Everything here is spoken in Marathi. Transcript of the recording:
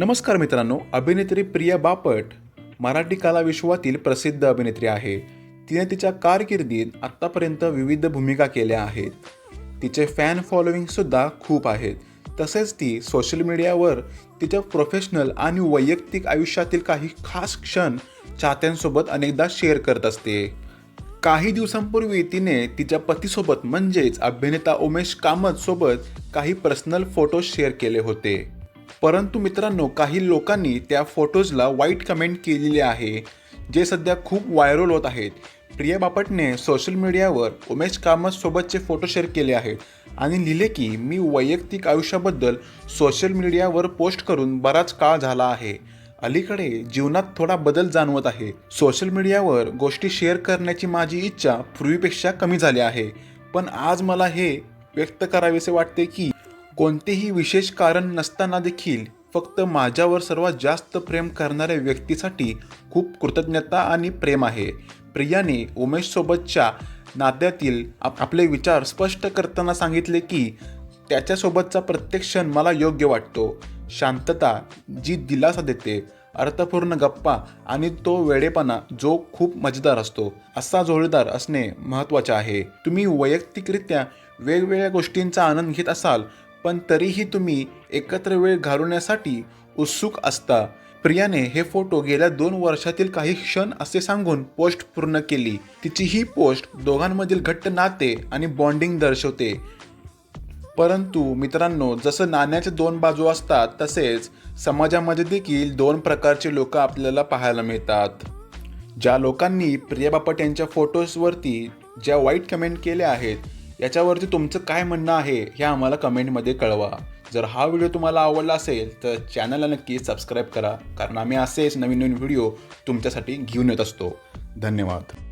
नमस्कार मित्रांनो अभिनेत्री प्रिया बापट मराठी कला विश्वातील प्रसिद्ध अभिनेत्री आहे. तिने तिच्या कारकिर्दीत आत्तापर्यंत विविध भूमिका केल्या आहेत. तिचे फॅन फॉलोईंगसुद्धा खूप आहेत. तसेच ती सोशल मीडियावर तिच्या प्रोफेशनल आणि वैयक्तिक आयुष्यातील काही खास क्षण चाहत्यांसोबत अनेकदा शेअर करत असते. काही दिवसांपूर्वी तिने तिच्या पतीसोबत म्हणजेच अभिनेता उमेश कामत सोबत काही पर्सनल फोटो शेअर केले होते. परंतु मित्रांनो काही लोकांनी त्या फोटोजला वाईट कमेंट केलेली आहे जे सध्या खूप व्हायरल होत आहेत. प्रिया बापटने सोशल मीडियावर उमेश कामत सोबतचे फोटो शेअर केले आहेत आणि लिहिले की मी वैयक्तिक आयुष्याबद्दल सोशल मीडियावर पोस्ट करून बराच काळ झाला आहे. अलीकडे जीवनात थोडा बदल जाणवत आहे. सोशल मीडियावर गोष्टी शेअर करण्याची माझी इच्छा पूर्वीपेक्षा कमी झाली आहे. पण आज मला हे व्यक्त करावेसे वाटते की कोणतेही विशेष कारण नसताना देखील फक्त माझ्यावर सर्वात जास्त प्रेम करणाऱ्या व्यक्तीसाठी खूप कृतज्ञता आणि प्रेम आहे. प्रियाने उमेशसोबतच्या नात्यातील आप- आपले विचार स्पष्ट करताना सांगितले की त्याच्यासोबतचा प्रत्येक क्षण मला योग्य वाटतो. शांतता जी दिलासा देते अर्थपूर्ण गप्पा आणि तो वेडेपणा जो खूप मजेदार असतो असा जोडीदार असणे महत्त्वाचे आहे. तुम्ही वैयक्तिकरित्या वेगवेगळ्या गोष्टींचा आनंद घेत असाल पण तरीही तुम्ही एकत्र वेळ घालवण्यासाठी उत्सुक असता. प्रियाने हे फोटो गेल्या दोन वर्षातील काही क्षण असे सांगून पोस्ट पूर्ण केली. तिची ही पोस्ट दोघांमधील घट्ट नाते आणि बॉन्डिंग दर्शवते. परंतु मित्रांनो जसं नाण्याचे दोन बाजू असतात तसेच समाजामध्ये देखील दोन प्रकारचे लोक आपल्याला पाहायला मिळतात. ज्या लोकांनी प्रिया बापट यांच्या फोटोजवरती ज्या वाईट कमेंट केल्या आहेत याच्यावरती तुमचं काय म्हणणं आहे हे आम्हाला कमेंटमध्ये कळवा. जर हा व्हिडिओ तुम्हाला आवडला असेल तर चॅनलला नक्की सबस्क्राईब करा कारण आम्ही असेच नवीन नवीन व्हिडिओ तुमच्यासाठी घेऊन येत असतो. धन्यवाद.